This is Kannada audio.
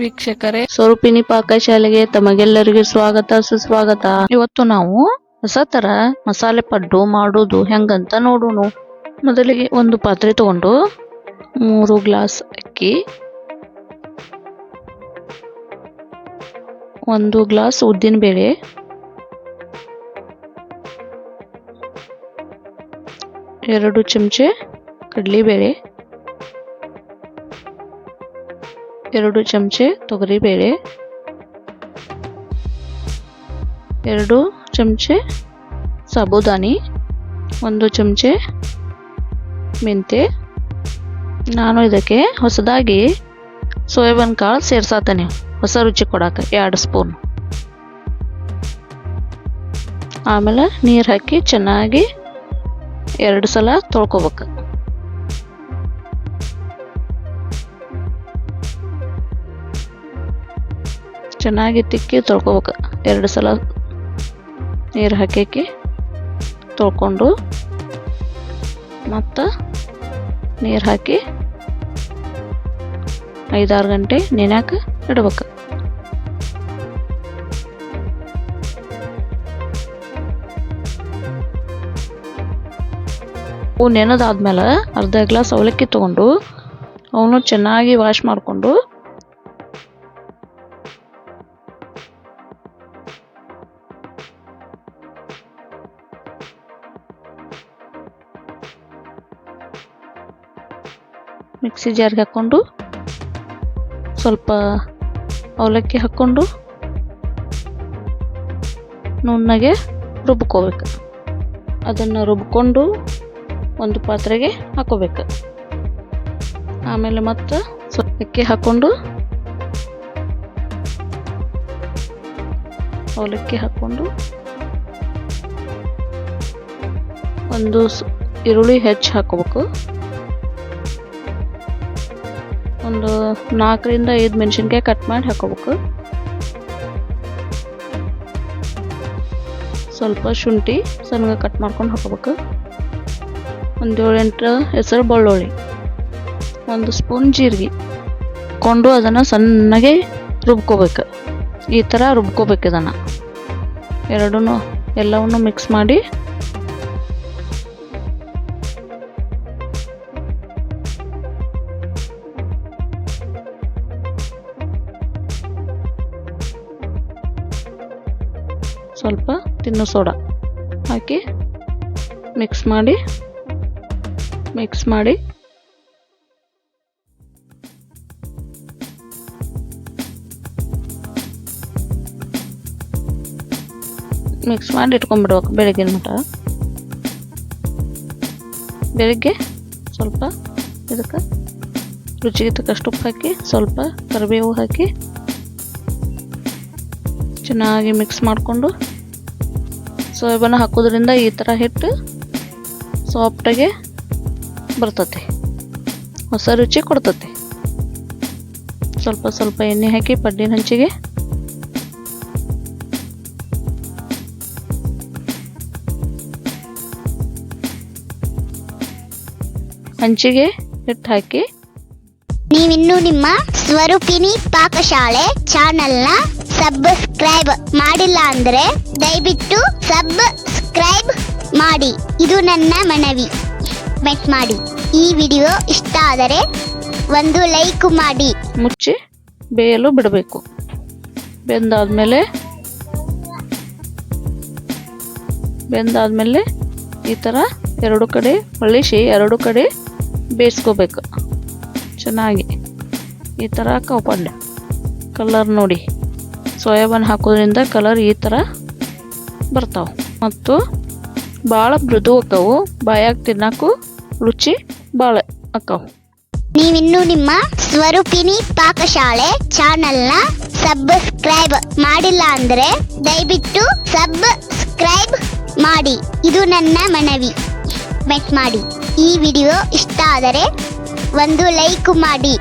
ವೀಕ್ಷಕರೇ ಸ್ವರೂಪಿಣಿ ಪಾಕಶಾಲೆಗೆ ತಮಗೆಲ್ಲರಿಗೂ ಸ್ವಾಗತ ಸುಸ್ವಾಗತ. ಇವತ್ತು ನಾವು ಹೊಸ ತರ ಮಸಾಲೆ ಪಡ್ಡು ಮಾಡೋದು ಹೆಂಗಂತ ನೋಡೋಣ ಮೊದಲಿಗೆ ಒಂದು ಪಾತ್ರೆ ತಗೊಂಡು ಮೂರು ಗ್ಲಾಸ್ ಅಕ್ಕಿ ಒಂದು ಗ್ಲಾಸ್ ಉದ್ದಿನ ಬೇಳೆ ಎರಡು ಚಮಚೆ ಕಡಲೆಬೇಳೆ ಎರಡು ಚಮಚೆ ತೊಗರಿಬೇಳೆ. ಎರಡು ಚಮಚೆ ಸಾಬುದಾನಿ ಒಂದು ಚಮಚೆ ಮೆಂತೆ. ನಾನು ಇದಕ್ಕೆ ಹೊಸದಾಗಿ ಸೋಯಾಬೀನ್ ಕಾಳು ಸೇರ್ಸಾತೇನೆ. ಹೊಸ ರುಚಿ ಕೊಡಕ್ಕೆ ಎರಡು ಸ್ಪೂನ್. ಆಮೇಲೆ ನೀರು ಹಾಕಿ ಚೆನ್ನಾಗಿ ಎರಡು ಸಲ ತೊಳ್ಕೊಬೇಕು. ಚೆನ್ನಾಗಿ ತಿಕ್ಕಿ ತೊಳ್ಕೊಬೇಕು. ಎರಡು ಸಲ ನೀರು ಹಾಕಿ ತೊಳ್ಕೊಂಡು ಮತ್ತು ನೀರು ಹಾಕಿ ಐದಾರು ಗಂಟೆ ನೆನ್ಯಾಕ ಇಡ್ಬೇಕು. ಅವು ನೆನೆದಾದ್ಮೇಲೆ ಅರ್ಧ ಗ್ಲಾಸ್ ಅವಲಕ್ಕಿ ತೊಗೊಂಡು ಅವನು ಚೆನ್ನಾಗಿ ವಾಶ್ ಮಾಡಿಕೊಂಡು ಮಿಕ್ಸಿ ಜಾರ್ಗೆ ಹಾಕ್ಕೊಂಡು ಸ್ವಲ್ಪ ಅವಲಕ್ಕಿ ಹಾಕ್ಕೊಂಡು ನುಣ್ಣಗೆ ರುಬ್ಕೋಬೇಕು. ಅದನ್ನು ರುಬ್ಕೊಂಡು ಒಂದು ಪಾತ್ರೆಗೆ ಹಾಕೋಬೇಕು. ಆಮೇಲೆ ಮತ್ತೆ ಸ್ವಲ್ಪ ಅಕ್ಕಿ ಹಾಕ್ಕೊಂಡು ಅವಲಕ್ಕಿ ಹಾಕ್ಕೊಂಡು ಒಂದು ಈರುಳ್ಳಿ ಹೆಚ್ಚು ಹಾಕೋಬೇಕು. ಒಂದು ನಾಲ್ಕರಿಂದ ಐದು ಮೆಣಸಿನ್ಕಾಯಿ ಕಟ್ ಮಾಡಿ ಹಾಕೋಬೇಕು. ಸ್ವಲ್ಪ ಶುಂಠಿ ಸಣ್ಣಗೆ ಕಟ್ ಮಾಡ್ಕೊಂಡು ಹಾಕೋಬೇಕು. ಒಂದು ಏಳೆಂಟು ಹೆಸರು ಬೆಳ್ಳುಳ್ಳಿ. ಒಂದು ಸ್ಪೂನ್ ಜೀರಿಗೆ. ಕೊಂಡು ಅದನ್ನು ಸಣ್ಣಗೆ ರುಬ್ಕೋಬೇಕು. ಈ ಥರ ರುಬ್ಕೋಬೇಕು ಇದನ್ನು. ಎರಡೂ ಎಲ್ಲವನ್ನು ಮಿಕ್ಸ್ ಮಾಡಿ ಸ್ವಲ್ಪ ತಿನ್ನು ಸೋಡಾ. ಹಾಕಿ ಮಿಕ್ಸ್ ಮಾಡಿ ಮಿಕ್ಸ್ ಮಾಡಿ. ಮಿಕ್ಸ್ ಮಾಡಿ ಇಟ್ಕೊಂಡ್ಬಿಡ್ಬೇಕು ಬೆಳಗಿನ ಮಟ ಬೆಳಗ್ಗೆ ಸ್ವಲ್ಪ ಇದಕ್ಕೆ ರುಚಿಗೆ ತಕ್ಕಷ್ಟು ಉಪ್ಪು ಹಾಕಿ, ಸ್ವಲ್ಪ ಕರಿಬೇವು ಹಾಕಿ ಚೆನ್ನಾಗಿ ಮಿಕ್ಸ್ ಮಾಡಿಕೊಂಡು ಸೋಯಾಬೀನ್ ಹಾಕೋದ್ರಿಂದ ಈ ಥರ ಹಿಟ್ಟು ಸಾಫ್ಟಾಗೆ ಬರ್ತತೆ. ಹೊಸ ರುಚಿ ಕೊಡ್ತತೆ. ಸ್ವಲ್ಪ ಸ್ವಲ್ಪ ಎಣ್ಣೆ ಹಾಕಿ ಪಡ್ಡಿನ ಹಂಚಿಗೆ ಹಂಚಿಗೆ ಹಿಟ್ಟು ಹಾಕಿ ನೀವಿನ್ನೂ ನಿಮ್ಮ ಸ್ವರೂಪಿನಿ ಪಾಕಶಾಲೆ ಚಾನೆಲ್ನ ಸಬ್ಸ್ಕ್ರೈಬ್ ಮಾಡಿಲ್ಲ ಅಂದ್ರೆ ದಯವಿಟ್ಟು ಸಬ್ಸ್ಕ್ರೈಬ್ ಮಾಡಿ. ಇದು ನನ್ನ ಮನವಿ. ಮೆಟ್ ಮಾಡಿ. ಈ ವಿಡಿಯೋ ಇಷ್ಟ ಆದರೆ ಒಂದು ಲೈಕ್ ಮಾಡಿ. ಮುಚ್ಚಿ ಬೇಯಲು ಬಿಡಬೇಕು. ಬೆಂದಾದ್ಮೇಲೆ ಬೆಂದಾದ್ಮೇಲೆ ಈ ಥರ ಎರಡು ಕಡೆ ಹೊಳಿಸಿ ಎರಡು ಕಡೆ ಬೇಯಿಸ್ಕೋಬೇಕು. ಚೆನ್ನಾಗಿ. ಈ ಥರ ಕೌಪಂಡ ಕಲರ್ ನೋಡಿ. ಸೋಯಾಬೀನ್ ಹಾಕೋದ್ರಿಂದ ಕಲರ್ ಈ ಥರ ಬರ್ತಾವೆ. ಮತ್ತು ಭಾಳ ಮೃದು ಆಕ್ಕವು ಬಾಯಾಗ ತಿನ್ನಕ್ಕೂ ರುಚಿ ಭಾಳ ಆಕ್ಕವು ನೀವಿನ್ನೂ ನಿಮ್ಮ ಸ್ವರೂಪಿನಿ ಪಾಕಶಾಲೆ ಚಾನೆಲ್ನ ಸಬ್ಸ್ಕ್ರೈಬ್ ಮಾಡಿಲ್ಲ ಅಂದ್ರೆ ದಯವಿಟ್ಟು ಸಬ್ಸ್ಕ್ರೈಬ್ ಮಾಡಿ. ಇದು ನನ್ನ ಮನವಿ. ಮೆಟ್ ಮಾಡಿ. ಈ ವಿಡಿಯೋ ಇಷ್ಟ ಆದರೆ ಒಂದು ಲೈಕ್ ಮಾಡಿ.